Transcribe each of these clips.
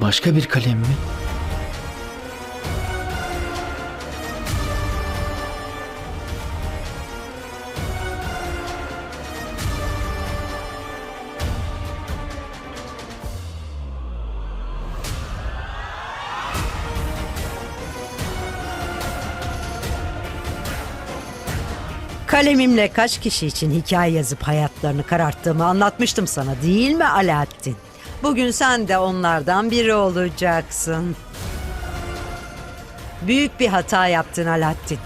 Başka bir kalem mi? Kalemimle kaç kişi için hikaye yazıp hayatlarını kararttığımı anlatmıştım sana değil mi Alaaddin? Bugün sen de onlardan biri olacaksın. Büyük bir hata yaptın Alaaddin.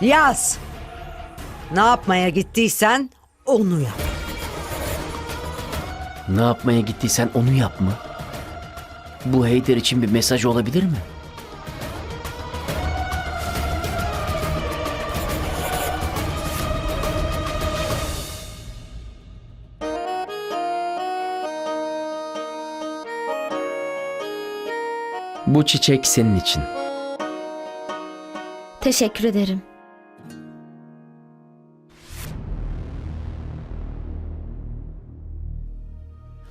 Yaz. Ne yapmaya gittiysen onu yap. Ne yapmaya gittiysen onu yapma. Bu Heyder için bir mesaj olabilir mi? Bu çiçek senin için. Teşekkür ederim.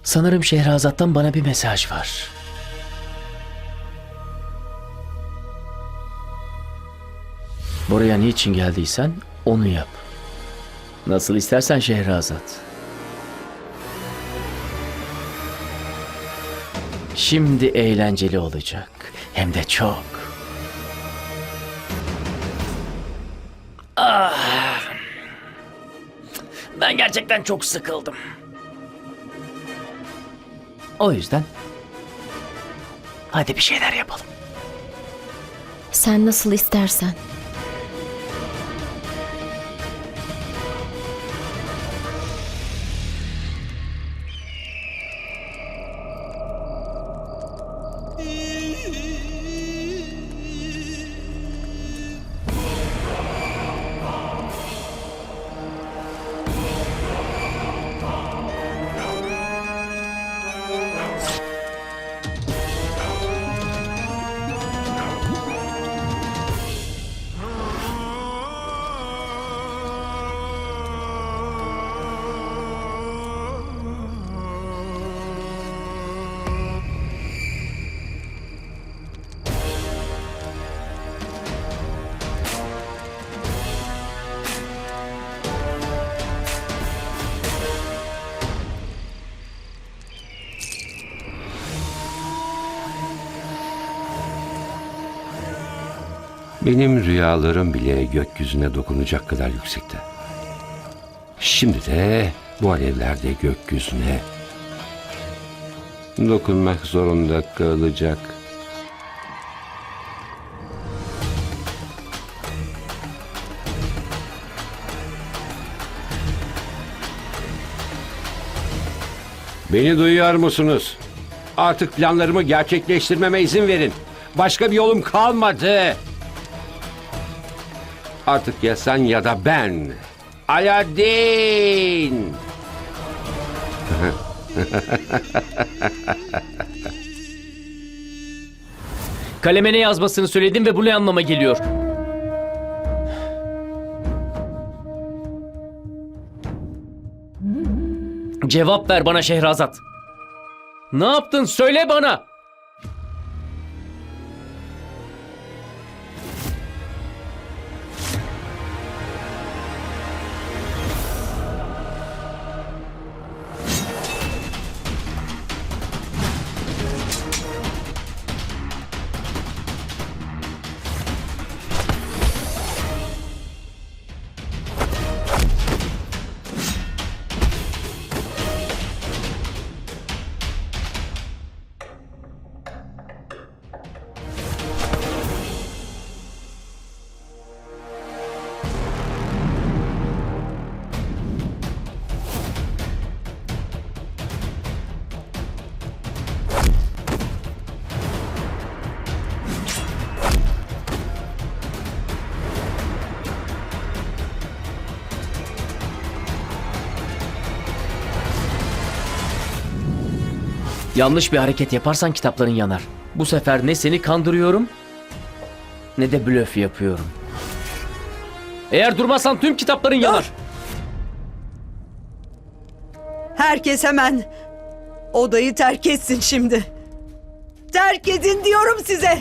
Sanırım Şehrazat'tan bana bir mesaj var. Buraya niçin geldiysen onu yap. Nasıl istersen Şehrazat. Şimdi eğlenceli olacak. Hem de çok. Ah. Ben gerçekten çok sıkıldım. O yüzden hadi bir şeyler yapalım. Sen nasıl istersen. Benim rüyalarım bile gökyüzüne dokunacak kadar yüksekte. Şimdi de bu alevler de gökyüzüne dokunmak zorunda kalacak. Beni duyuyor musunuz? Artık planlarımı gerçekleştirmeme izin verin. Başka bir yolum kalmadı. Artık ya sen ya da ben. Aladdin. Kaleme ne yazmasını söyledim ve bu ne anlama geliyor? Cevap ver bana Şehrazat. Ne yaptın söyle bana. Yanlış bir hareket yaparsan kitapların yanar. Bu sefer ne seni kandırıyorum ne de blöf yapıyorum. Eğer durmazsan tüm kitapların yanar. Herkes hemen odayı terk etsin şimdi. Terk edin diyorum size.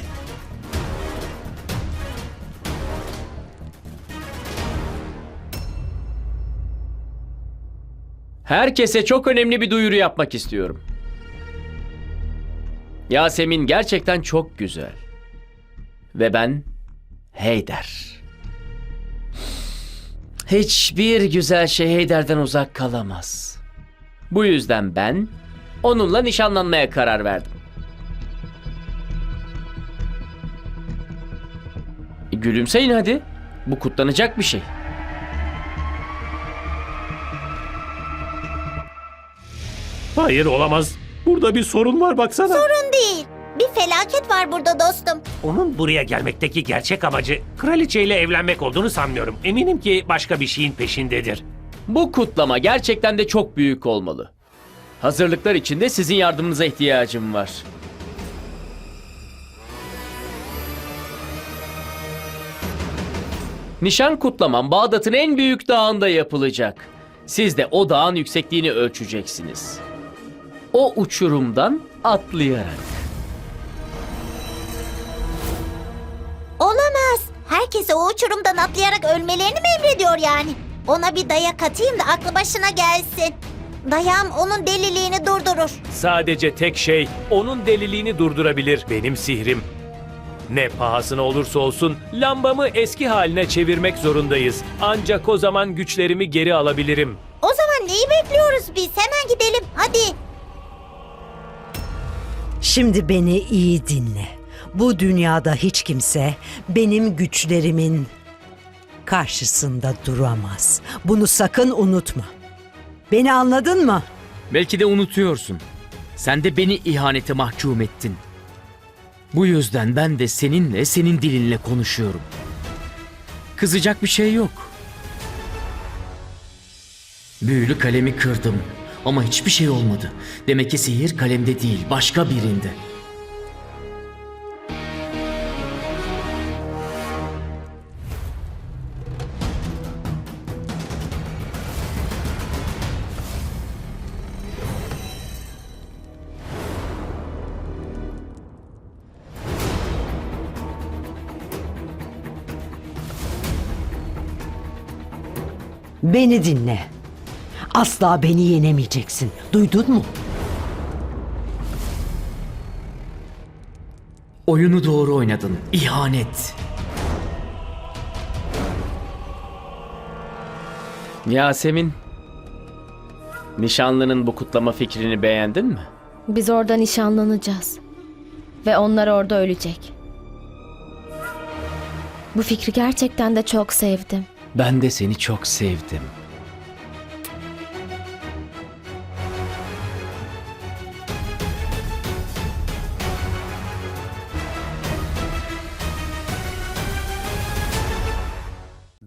Herkese çok önemli bir duyuru yapmak istiyorum. Yasemin gerçekten çok güzel. Ve ben Heyder. Hiçbir güzel şey Heyder'den uzak kalamaz. Bu yüzden ben onunla nişanlanmaya karar verdim. Gülümseyin hadi. Bu kutlanacak bir şey. Hayır olamaz. Burada bir sorun var baksana. Sorun değil. Bir felaket var burada dostum. Onun buraya gelmekteki gerçek amacı kraliçeyle evlenmek olduğunu sanmıyorum. Eminim ki başka bir şeyin peşindedir. Bu kutlama gerçekten de çok büyük olmalı. Hazırlıklar için de sizin yardımınıza ihtiyacım var. Nişan kutlamam Bağdat'ın en büyük dağında yapılacak. Siz de o dağın yüksekliğini ölçeceksiniz. O uçurumdan atlayarak. Olamaz. Herkese o uçurumdan atlayarak ölmelerini mi emrediyor yani? Ona bir dayak atayım da aklı başına gelsin. Dayağım onun deliliğini durdurur. Sadece tek şey onun deliliğini durdurabilir benim sihrim. Ne pahasına olursa olsun lambamı eski haline çevirmek zorundayız. Ancak o zaman güçlerimi geri alabilirim. O zaman neyi bekliyoruz biz? Hemen gidelim. Hadi. Şimdi beni iyi dinle. Bu dünyada hiç kimse benim güçlerimin karşısında duramaz. Bunu sakın unutma. Beni anladın mı? Belki de unutuyorsun. Sen de beni ihanete mahkum ettin. Bu yüzden ben de seninle senin dilinle konuşuyorum. Kızacak bir şey yok. Büyülü kalemi kırdım ama hiçbir şey olmadı. Demek ki sihir kalemde değil, başka birinde. Beni dinle. Asla beni yenemeyeceksin. Duydun mu? Oyunu doğru oynadın. İhanet. Yasemin, nişanlının bu kutlama fikrini beğendin mi? Biz orada nişanlanacağız. Ve onlar orada ölecek. Bu fikri gerçekten de çok sevdim. Ben de seni çok sevdim.